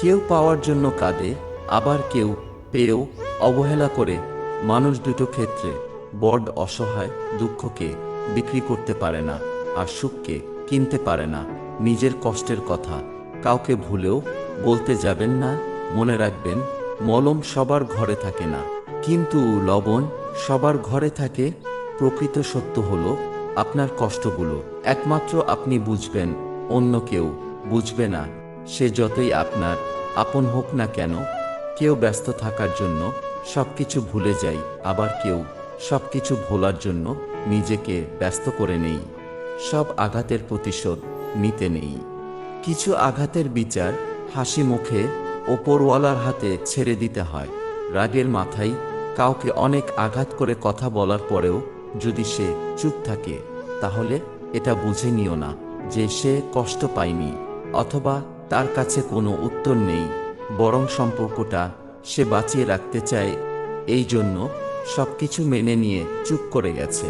কেউ পাওয়ার জন্য কাঁদে, আবার কেউ পেয়েও অবহেলা করে। মানুষ দুটো ক্ষেত্রে, বড অসহায় দুঃখকে বিক্রি করতে পারে না আর সুখকে কিনতে পারে না। নিজের কষ্টের কথা কাউকে ভুলেও বলতে যাবেন না, মনে রাখবেন, মলম সবার ঘরে থাকে না। কিন্তু লবণ সবার ঘরে থাকে, প্রকৃত সত্য হলো আপনার কষ্টগুলো। একমাত্র আপনি বুঝবেন, অন্য কেউ বুঝবে না। সে যতই আপনার, আপন হোক না কেন, কেউ ব্যস্ত থাকার জন্য সবকিছু ভুলে যাই, আবার কেউ সবকিছু ভোলার জন্য নিজেকে ব্যস্ত করে নেই। সব আঘাতের প্রতিশোধ নিতে নেই। কিছু আঘাতের বিচার হাসি মুখে ওপরওয়ালার হাতে ছেড়ে দিতে হয়। রাগের মাথায় কাউকে অনেক আঘাত করে কথা বলার পরেও যদি সে চুপ থাকে, তাহলে এটা বুঝে নিও না যে সে কষ্ট পায়নি, অথবা তার কাছে কোনো উত্তর নেই, বরং সম্পর্কটা সে বাঁচিয়ে রাখতে চায়। এই জন্য সবকিছু মেনে নিয়ে চুপ করে গেছে।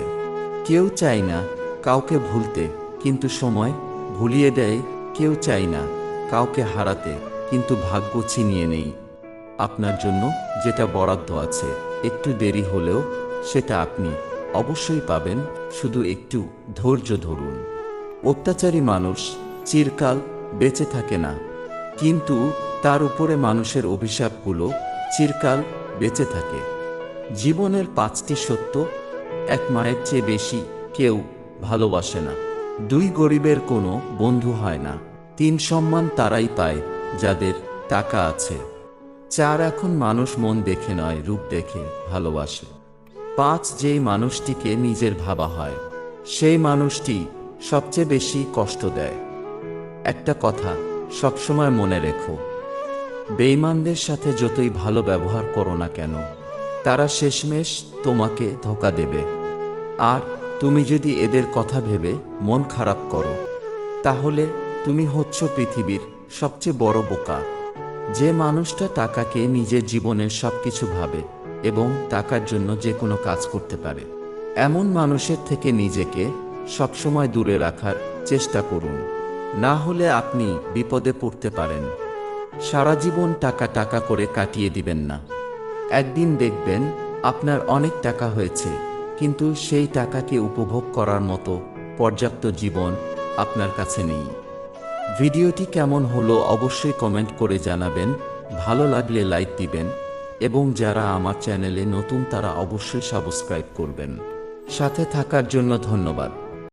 কেউ চায় না কাউকে ভুলতে, কিন্তু সময় ভুলিয়ে দেয় কেউ চায় না কাউকে হারাতে, কিন্তু ভাগ্য ছিনিয়ে নেই। আপনার জন্য যেটা বরাদ্দ আছে, একটু দেরি হলেও সেটা আপনি অবশ্যই পাবেন। শুধু একটু ধৈর্য ধরুন। অত্যাচারী মানুষ চিরকাল বেঁচে থাকে না। কিন্তু তার উপরে মানুষের অভিশাপগুলো চিরকাল বেঁচে থাকে। জীবনের পাঁচটি সত্য, এক মায়ের চেয়ে বেশি কেউ ভালোবাসে না। দুই গরিবের কোনো বন্ধু হয় না। তিন সম্মান তারাই পায় যাদের টাকা আছে। চার এখন মানুষ মন দেখে নয়, রূপ দেখে ভালোবাসে। পাঁচ যেই মানুষটিকে নিজের ভাবা হয়, সেই মানুষটি সবচেয়ে বেশি কষ্ট দেয়। একটা কথা সবসময় মনে রেখো। বেইমানদের সাথে যতই ভালো ব্যবহার করো না কেন, তারা শেষমেশ তোমাকে ধোকা দেবে। আর তুমি যদি এদের কথা ভেবে মন খারাপ করো, তাহলে তুমি হচ্ছ পৃথিবীর সবচেয়ে বড় বোকা। যে মানুষটা টাকাকে নিজের জীবনের সবকিছু ভাবে এবং টাকার জন্য যে কোনো কাজ করতে পারে, এমন মানুষের থেকে নিজেকে সবসময় দূরে রাখার চেষ্টা করুন। না হলে আপনি বিপদে পড়তে পারেন। সারা জীবন টাকা টাকা করে কাটিয়ে দিবেন না। একদিন দেখবেন আপনার অনেক টাকা হয়েছে, কিন্তু সেই টাকাকে উপভোগ করার মতো পর্যাপ্ত জীবন আপনার কাছে নেই। ভিডিওটি কেমন হলো অবশ্যই কমেন্ট করে জানাবেন, ভালো লাগলে লাইক দিবেন, এবং যারা আমার চ্যানেলে নতুন তারা অবশ্যই সাবস্ক্রাইব করবেন। সাথে থাকার জন্য ধন্যবাদ।